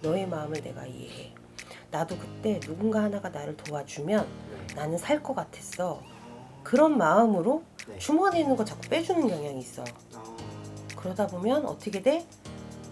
너의 마음을 내가 이해해. 나도 그때 누군가 하나가 나를 도와주면 나는 살 것 같았어. 그런 마음으로 네. 주머니에 있는 거 자꾸 빼주는 경향이 있어. 어, 그러다 보면 어떻게 돼?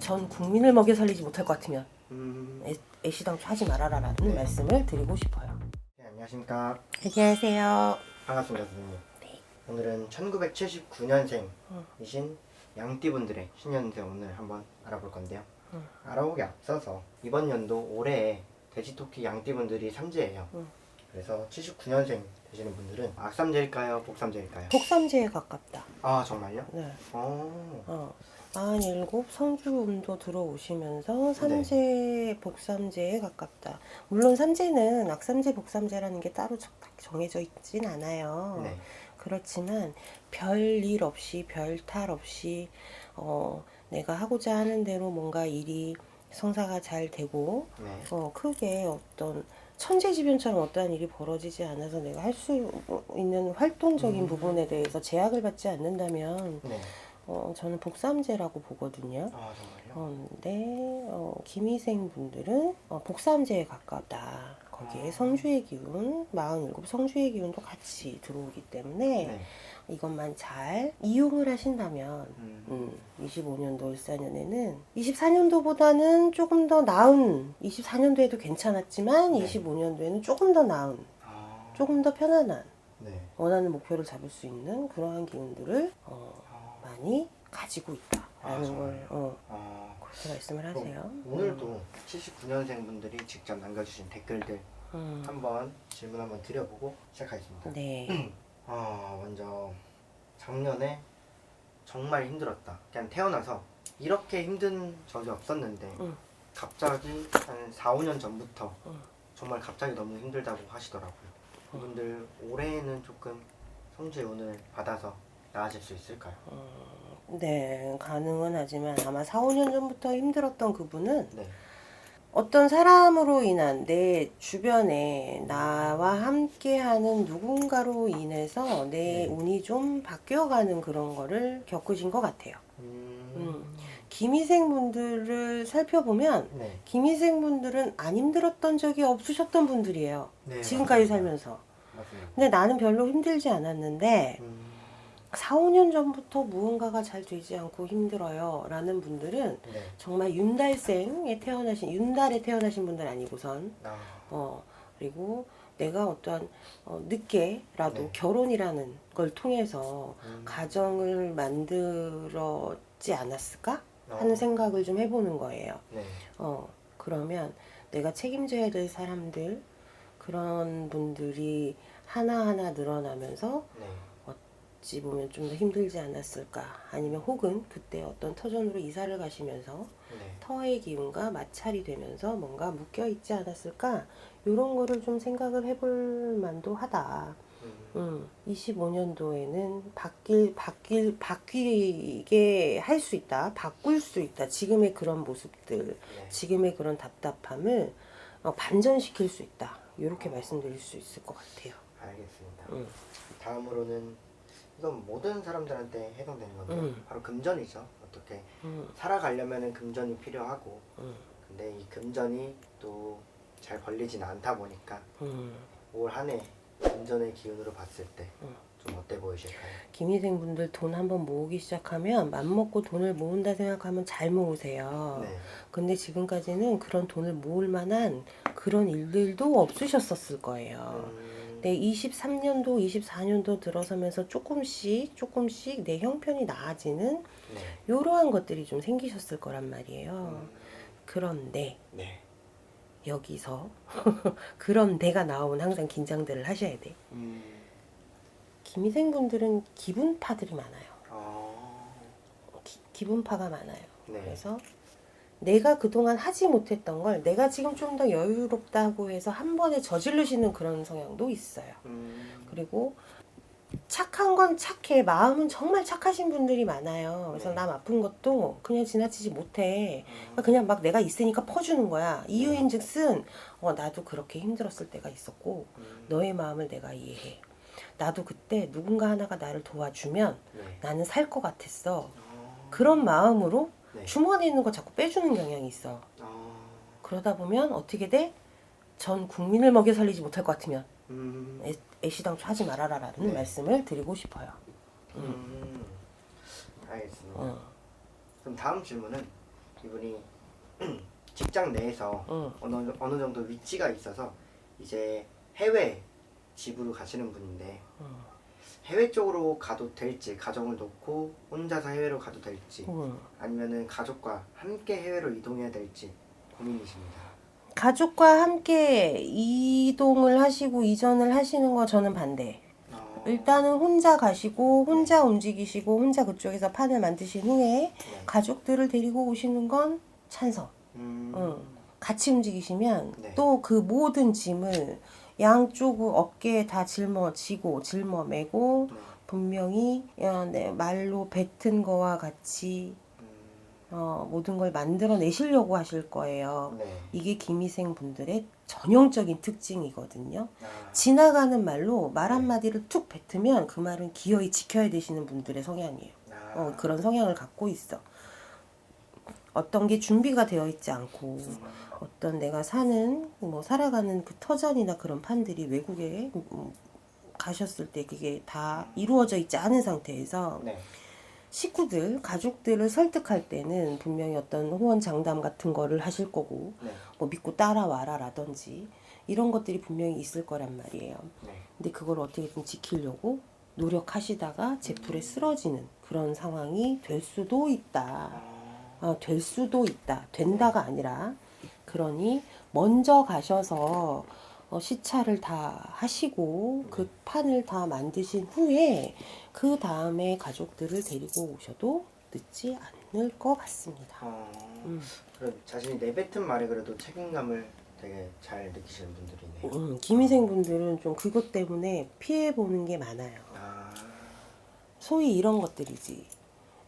전 국민을 먹여 살리지 못할 것 같으면 음, 애, 애시당초 하지 말아라라는 네. 말씀을 드리고 싶어요. 네, 안녕하십니까. 안녕하세요. 반갑습니다, 선생님. 네. 오늘은 1979년생이신 양띠분들의 신년세 오늘 한번 알아볼 건데요. 음. 알아보기 앞서서 이번 연도 올해에 돼지토끼 양띠분들이 삼재예요. 음. 그래서 79년생 되시는 분들은 악삼재일까요? 복삼재일까요? 복삼제에 가깝다. 아 정말요? 네. 어, 어. 47 성주운도 들어오시면서 네. 삼재 복삼재에 가깝다. 물론 삼재는 악삼재 복삼재라는 게 따로 딱 정해져 있진 않아요. 네. 그렇지만 별일 없이 별 탈 없이 어, 내가 하고자 하는 대로 뭔가 일이 성사가 잘 되고 네. 어, 크게 어떤 천재지변처럼 어떠한 일이 벌어지지 않아서 내가 할 수 있는 활동적인 음. 부분에 대해서 제약을 받지 않는다면 네. 어, 저는 복삼제라고 보거든요. 아 정말요? 어, 근데 어, 김희생 분들은 어, 복삼제에 가깝다. 거기에 아. 성주의 기운, 47 성주의 기운도 같이 들어오기 때문에 네. 이것만 잘 이용을 하신다면 음. 음, 25년도 14년에는 24년도보다는 조금 더 나은 24년도에도 괜찮았지만 네. 25년도에는 조금 더 나은 아, 조금 더 편안한 네. 원하는 목표를 잡을 수 있는 그러한 기운들을 어, 아, 많이 가지고 있다라는 아, 걸? 어, 아, 말씀을 하세요. 오늘도 79년생 분들이 직접 남겨주신 댓글들 음, 한번 질문 한번 드려보고 시작하겠습니다. 네. 아 먼저 작년에 정말 힘들었다. 그냥 태어나서 이렇게 힘든 적이 없었는데 음. 갑자기 한 4, 5년 전부터 음. 정말 갑자기 너무 힘들다고 하시더라고요. 그분들 올해는 조금 성주의 운을 받아서 나아질 수 있을까요? 네, 가능은 하지만 아마 4, 5년 전부터 힘들었던 그분은 네. 어떤 사람으로 인한 내 주변에 나와 함께하는 누군가로 인해서 내 네. 운이 좀 바뀌어가는 그런 거를 겪으신 것 같아요. 음. 음. 김희생 분들을 살펴보면 네. 김희생 분들은 안 힘들었던 적이 없으셨던 분들이에요. 네, 지금까지 맞습니다. 살면서. 맞습니다. 근데 나는 별로 힘들지 않았는데 음. 4, 5년 전부터 무언가가 잘 되지 않고 힘들어요. 라는 분들은 네. 정말 윤달생에 태어나신, 윤달에 태어나신 분들 아니고선, 아. 어, 그리고 내가 어떠한, 어, 늦게라도 네. 결혼이라는 걸 통해서 음. 가정을 만들었지 않았을까? 어. 하는 생각을 좀 해보는 거예요. 네. 어, 그러면 내가 책임져야 될 사람들, 그런 분들이 하나하나 늘어나면서 네. 어찌 보면 좀 더 힘들지 않았을까? 아니면 혹은 그때 어떤 터전으로 이사를 가시면서 네. 터의 기운과 마찰이 되면서 뭔가 묶여 있지 않았을까? 이런 거를 좀 생각을 해볼 만도 하다. 음. 음, 25년도에는 바뀔, 바뀔, 바뀌게 할 수 있다. 바꿀 수 있다. 지금의 그런 모습들, 네. 지금의 그런 답답함을 어, 반전시킬 수 있다. 이렇게 말씀드릴 수 있을 것 같아요. 알겠습니다. 음. 다음으로는 이건 모든 사람들한테 해당되는 건데 음. 바로 금전이죠. 어떻게 음, 살아가려면 금전이 필요하고 음, 근데 이 금전이 또 잘 벌리진 않다 보니까 음. 올 한 해 금전의 기운으로 봤을 때좀 음. 어때 보이실까요? 김희생 분들 돈 한번 모으기 시작하면 맘먹고 돈을 모은다 생각하면 잘 모으세요. 네. 근데 지금까지는 그런 돈을 모을 만한 그런 일들도 없으셨었을 거예요. 음, 네, 23년도, 24년도 들어서면서 조금씩 조금씩 내 형편이 나아지는 네. 이러한 것들이 좀 생기셨을 거란 말이에요. 음, 그런데 네. 여기서 그런데가 나오면 항상 긴장들을 하셔야 돼. 음, 김희생 분들은 기분파들이 많아요. 어, 기, 기분파가 많아요. 네. 그래서 내가 그동안 하지 못했던 걸 내가 지금 좀 더 여유롭다고 해서 한 번에 저지르시는 그런 성향도 있어요. 음, 그리고 착한 건 착해. 마음은 정말 착하신 분들이 많아요. 그래서 네. 남 아픈 것도 그냥 지나치지 못해. 음, 그러니까 그냥 막 내가 있으니까 퍼주는 거야. 이유인 즉슨, 어, 나도 그렇게 힘들었을 때가 있었고, 음, 너의 마음을 내가 이해해. 나도 그때 누군가 하나가 나를 도와주면 네. 나는 살 것 같았어. 어, 그런 마음으로 네. 주머니에 있는 거 자꾸 빼주는 경향이 있어. 어, 그러다 보면 어떻게 돼? 전 국민을 먹여 살리지 못할 것 같으면 음, 애, 애시당초 하지 말아라라는 네. 말씀을 드리고 싶어요. 음, 알겠습니다. 어, 그럼 다음 질문은 이분이 직장 내에서 응. 어느, 어느 정도 위치가 있어서 이제 해외 집으로 가시는 분인데 응. 해외 쪽으로 가도 될지 가정을 놓고 혼자서 해외로 가도 될지 응. 아니면은 가족과 함께 해외로 이동해야 될지 고민이십니다. 가족과 함께 이동을 하시고 이전을 하시는 거 저는 반대. 어, 일단은 혼자 가시고 혼자 움직이시고 혼자 그쪽에서 판을 만드신 후에 네. 가족들을 데리고 오시는 건 찬성. 음, 응. 같이 움직이시면 네. 또그 모든 짐을 양쪽 어깨에 다 짊어지고 짊어매고 네. 분명히 말로 뱉은 거와 같이 음, 어, 모든 걸 만들어내시려고 하실 거예요. 네. 이게 김희생 분들의 전형적인 특징이거든요. 아, 지나가는 말로 말 네. 한마디를 툭 뱉으면 그 말은 기어이 지켜야 되시는 분들의 성향이에요. 아, 어, 그런 성향을 갖고 있어. 어떤 게 준비가 되어 있지 않고 음, 어떤 내가 사는 뭐 살아가는 그 터전이나 그런 판들이 외국에 음, 가셨을 때 그게 다 이루어져 있지 않은 상태에서 네. 식구들, 가족들을 설득할 때는 분명히 어떤 호언 장담 같은 거를 하실 거고 네. 뭐 믿고 따라와라라든지 이런 것들이 분명히 있을 거란 말이에요. 네. 근데 그걸 어떻게든 지키려고 노력하시다가 제풀에 쓰러지는 그런 상황이 될 수도 있다. 아, 어, 될 수도 있다. 된다가 아니라 그러니 먼저 가셔서 어, 시차를 다 하시고 그 판을 다 만드신 후에 그 다음에 가족들을 데리고 오셔도 늦지 않을 것 같습니다. 어, 음. 그럼 자신이 내뱉은 말에 그래도 책임감을 되게 잘 느끼시는 분들이네요. 음, 김희생 분들은 좀 그것 때문에 피해 보는 게 많아요. 아, 소위 이런 것들이지.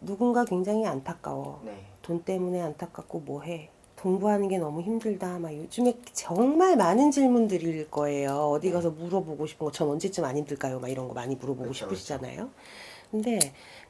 누군가 굉장히 안타까워. 네. 돈 때문에 안타깝고 뭐해? 공부하는 게 너무 힘들다. 막 요즘에 정말 많은 질문들일 거예요. 어디 가서 물어보고 싶은 거, 전 언제쯤 안 힘들까요? 막 이런 거 많이 물어보고 그쵸, 싶으시잖아요. 근데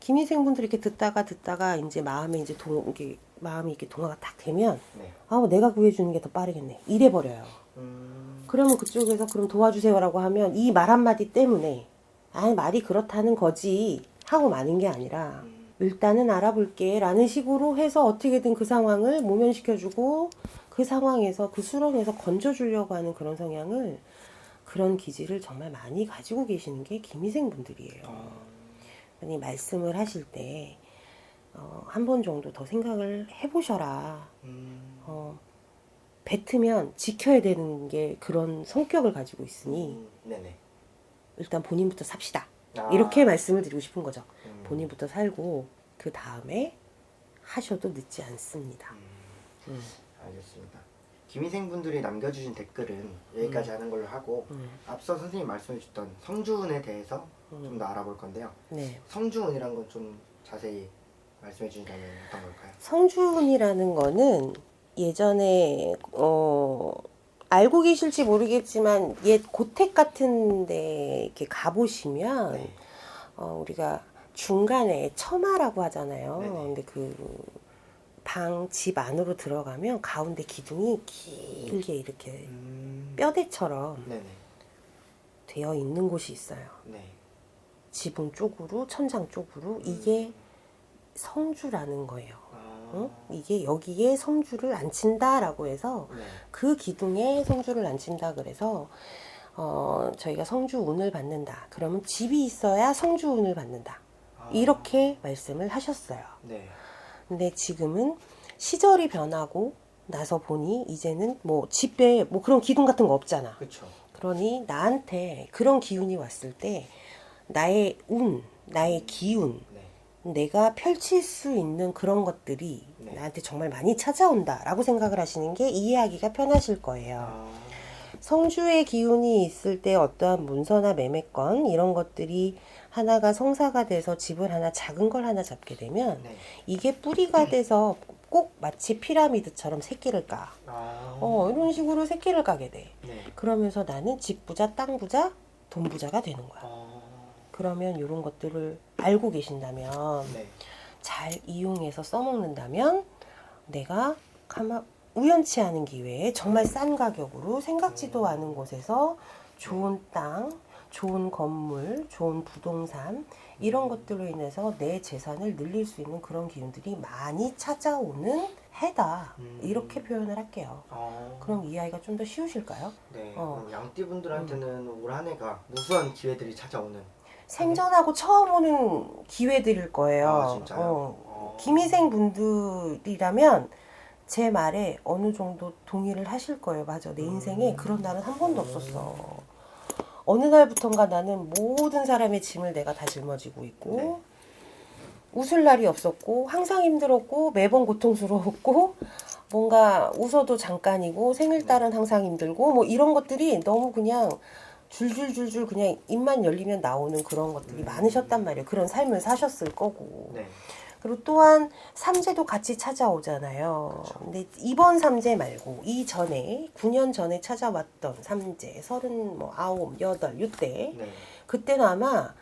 김희생 분들 이렇게 듣다가 듣다가 이제 마음에 이제 동 이게 마음이 이렇게 동화가 딱 되면 네. 아, 내가 구해주는 게 더 빠르겠네. 이래 버려요. 음, 그러면 그쪽에서 그럼 도와주세요라고 하면 이 말 한마디 때문에 아니 말이 그렇다는 거지 하고 마는 게 아니라 음, 일단은 알아볼게 라는 식으로 해서 어떻게든 그 상황을 모면시켜주고 그 상황에서 그 수렁에서 건져주려고 하는 그런 성향을 그런 기질을 정말 많이 가지고 계시는 게 김희생 분들이에요. 어, 아니 말씀을 하실 때 어, 한 번 정도 더 생각을 해보셔라. 음, 어, 뱉으면 지켜야 되는 게 그런 성격을 가지고 있으니 음. 일단 본인부터 삽시다. 아, 이렇게 말씀을 드리고 싶은 거죠. 음, 본인부터 살고 그 다음에 하셔도 늦지 않습니다. 음, 음, 알겠습니다. 김희생 분들이 남겨주신 댓글은 여기까지 하는 걸로 하고 음, 앞서 선생님 말씀해 주셨던 성주운에 대해서 좀 음. 더 알아볼 건데요. 네. 성주운이란 건 좀 자세히 말씀해 주신다면 어떤 걸까요? 성주운이라는 거는 예전에 어 알고 계실지 모르겠지만 옛 고택 같은 데 이렇게 가보시면 네. 어, 우리가 중간에 처마라고 하잖아요. 네네. 근데 그 방 집 안으로 들어가면 가운데 기둥이 길게 이렇게 음, 뼈대처럼 네네. 되어 있는 곳이 있어요. 네. 지붕 쪽으로 천장 쪽으로 이게 성주라는 거예요. 아, 어? 이게 여기에 성주를 앉힌다라고 해서 네. 그 기둥에 성주를 앉힌다 그래서 어, 저희가 성주 운을 받는다. 그러면 집이 있어야 성주 운을 받는다. 아, 이렇게 말씀을 하셨어요. 네. 근데 지금은 시절이 변하고 나서 보니 이제는 뭐 집에 뭐 그런 기둥 같은 거 없잖아. 그렇죠. 그러니 나한테 그런 기운이 왔을 때 나의 운, 나의 기운, 네. 내가 펼칠 수 있는 그런 것들이 네. 나한테 정말 많이 찾아온다라고 생각을 하시는 게 이해하기가 편하실 거예요. 아, 성주의 기운이 있을 때 어떠한 문서나 매매권 이런 것들이 하나가 성사가 돼서 집을 하나 작은 걸 하나 잡게 되면 네. 이게 뿌리가 돼서 꼭 마치 피라미드처럼 새끼를 까. 아, 어, 이런 식으로 새끼를 까게 돼. 네. 그러면서 나는 집 부자, 땅 부자, 돈 부자가 되는 거야. 아, 그러면 이런 것들을 알고 계신다면 네. 잘 이용해서 써먹는다면 내가 가만 우연치 않은 기회에 정말 싼 가격으로 생각지도 않은 곳에서 좋은 땅, 좋은 건물, 좋은 부동산 이런 것들로 인해서 내 재산을 늘릴 수 있는 그런 기운들이 많이 찾아오는 해다. 음. 이렇게 표현을 할게요. 어, 그럼 이해하기가 좀 더 쉬우실까요? 네. 어. 그럼 양띠분들한테는 올 한 해가 무수한 기회들이 찾아오는. 생전하고 처음 오는 기회들일 거예요. 아, 진짜요? 어, 어. 김희생 분들이라면 제 말에 어느 정도 동의를 하실 거예요. 맞아. 내 인생에 음. 그런 날은 한 번도 없었어. 어느 날부턴가 나는 모든 사람의 짐을 내가 다 짊어지고 있고 네. 웃을 날이 없었고 항상 힘들었고 매번 고통스러웠고 뭔가 웃어도 잠깐이고 생일달은 항상 힘들고 뭐 이런 것들이 너무 그냥 줄줄줄줄 그냥 입만 열리면 나오는 그런 것들이 음. 많으셨단 말이에요. 그런 삶을 사셨을 거고. 네. 그리고 또한 삼재도 같이 찾아오잖아요. 그쵸. 근데 이번 삼재 말고 이전에 9년 전에 찾아왔던 삼재 서른 뭐 아홉 여덟 이때 네. 그때는 아마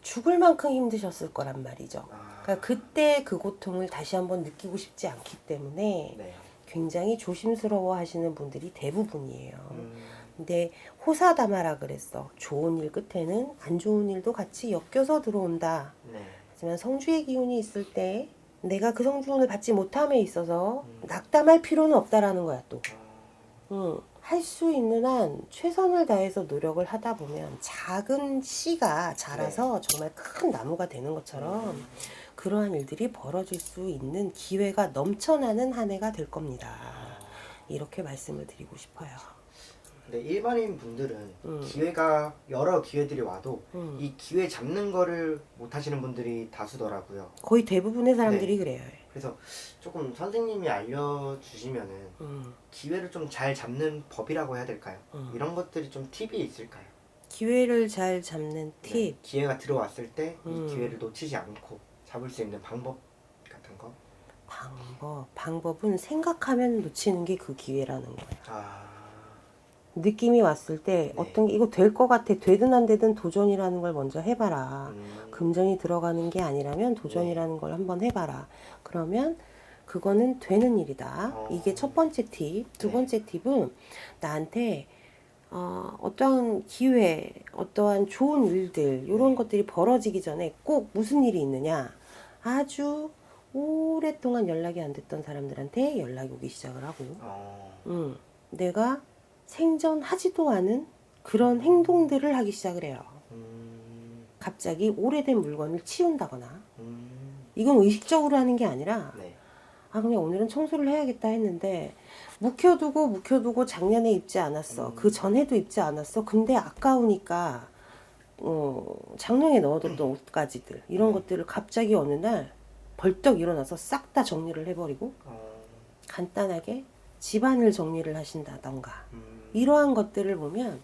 죽을 만큼 힘드셨을 거란 말이죠. 아, 그러니까 그때 그 고통을 다시 한번 느끼고 싶지 않기 때문에 네. 굉장히 조심스러워 하시는 분들이 대부분이에요. 음, 근데 호사다마라 그랬어. 좋은 일 끝에는 안 좋은 일도 같이 엮여서 들어온다. 네. 하지만 성주의 기운이 있을 때 내가 그 성주운을 받지 못함에 있어서 음. 낙담할 필요는 없다라는 거야 또. 어, 응. 할수 있는 한 최선을 다해서 노력을 하다 보면 작은 씨가 자라서 정말 큰 나무가 되는 것처럼 음, 그러한 일들이 벌어질 수 있는 기회가 넘쳐나는 한 해가 될 겁니다. 아. 이렇게 말씀을 드리고 싶어요. 근데 일반인 분들은 음. 기회가 여러 기회들이 와도 음. 이 기회 잡는 거를 못 하시는 분들이 다수더라고요. 거의 대부분의 사람들이 네. 그래요. 그래서 조금 선생님이 알려주시면은 음. 기회를 좀 잘 잡는 법이라고 해야 될까요? 음. 이런 것들이 좀 팁이 있을까요? 기회를 잘 잡는 팁. 네, 기회가 들어왔을 때 이 음. 기회를 놓치지 않고 잡을 수 있는 방법 같은 거. 방법. 방법은 생각하면 놓치는 게 그 기회라는 거예요. 아, 느낌이 왔을 때 네. 어떤 게 이거 될 것 같아. 되든 안 되든 도전이라는 걸 먼저 해봐라. 음, 금전이 들어가는 게 아니라면 도전이라는 걸 한번 해봐라. 그러면 그거는 되는 일이다. 어. 이게 첫 번째 팁. 두 네. 번째 팁은 나한테 어, 어떠한 기회, 어떠한 좋은 일들, 이런 네. 것들이 벌어지기 전에 꼭 무슨 일이 있느냐. 아주 오랫동안 연락이 안 됐던 사람들한테 연락이 오기 시작을 하고, 어, 음, 내가 생전하지도 않은 그런 행동들을 하기 시작을 해요. 음, 갑자기 오래된 물건을 치운다거나 음, 이건 의식적으로 하는 게 아니라 네. 아 그냥 오늘은 청소를 해야겠다 했는데 묵혀두고 묵혀두고 작년에 입지 않았어 음. 그 전에도 입지 않았어 근데 아까우니까 어, 장롱에 넣어뒀던 옷가지들 이런 네. 것들을 갑자기 어느 날 벌떡 일어나서 싹 다 정리를 해버리고 어, 간단하게 집안을 정리를 하신다던가 음, 이러한 것들을 보면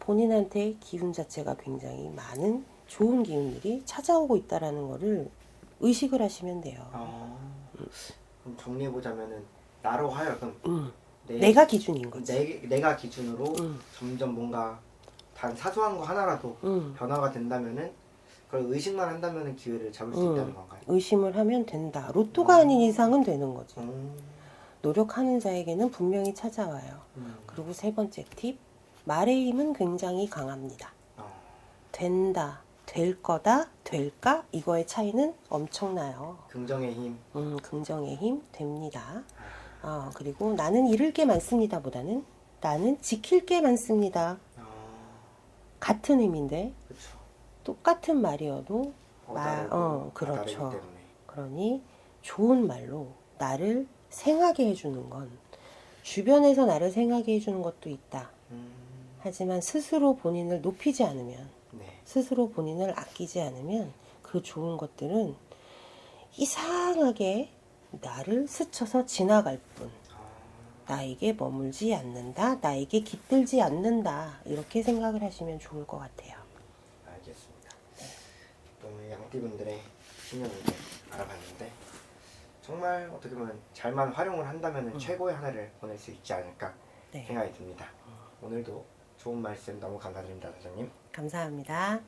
본인한테 기운 자체가 굉장히 많은 좋은 기운들이 찾아오고 있다라는 거를 의식을 하시면 돼요. 어, 그럼 정리해 보자면은 나로 하여금 음, 내, 내가 기준인 거지. 내, 내가 기준으로 음, 점점 뭔가 단 사소한 거 하나라도 음. 변화가 된다면은 그걸 의식만 한다면은 기회를 잡을 수 음. 있다는 건가요? 의심을 하면 된다. 로또가 아닌 이상은 되는 거지. 음, 노력하는 자에게는 분명히 찾아와요. 음, 그리고 세 번째 팁, 말의 힘은 굉장히 강합니다. 어, 된다, 될 거다, 될까? 이거의 차이는 엄청나요. 긍정의 힘. 음, 긍정의 힘 됩니다. 어, 그리고 나는 잃을 게 많습니다 보다는 나는 지킬 게 많습니다. 어, 같은 의미인데 그렇죠. 똑같은 말이어도 다르고 어, 다 다르기 그렇죠. 그러니 좋은 말로 나를 생하게 해주는 건 주변에서 나를 생하게 해주는 것도 있다. 음, 하지만 스스로 본인을 높이지 않으면 네. 스스로 본인을 아끼지 않으면 그 좋은 것들은 이상하게 나를 스쳐서 지나갈 뿐 어, 나에게 머물지 않는다 나에게 깃들지 않는다 이렇게 생각을 하시면 좋을 것 같아요 알겠습니다. 오늘 양띠분들의 신년을 알아봤는데 정말 어떻게 보면 잘만 활용을 한다면 음. 최고의 한 해를 보낼 수 있지 않을까 네 생각이 듭니다. 오늘도 좋은 말씀 너무 감사드립니다, 사장님. 감사합니다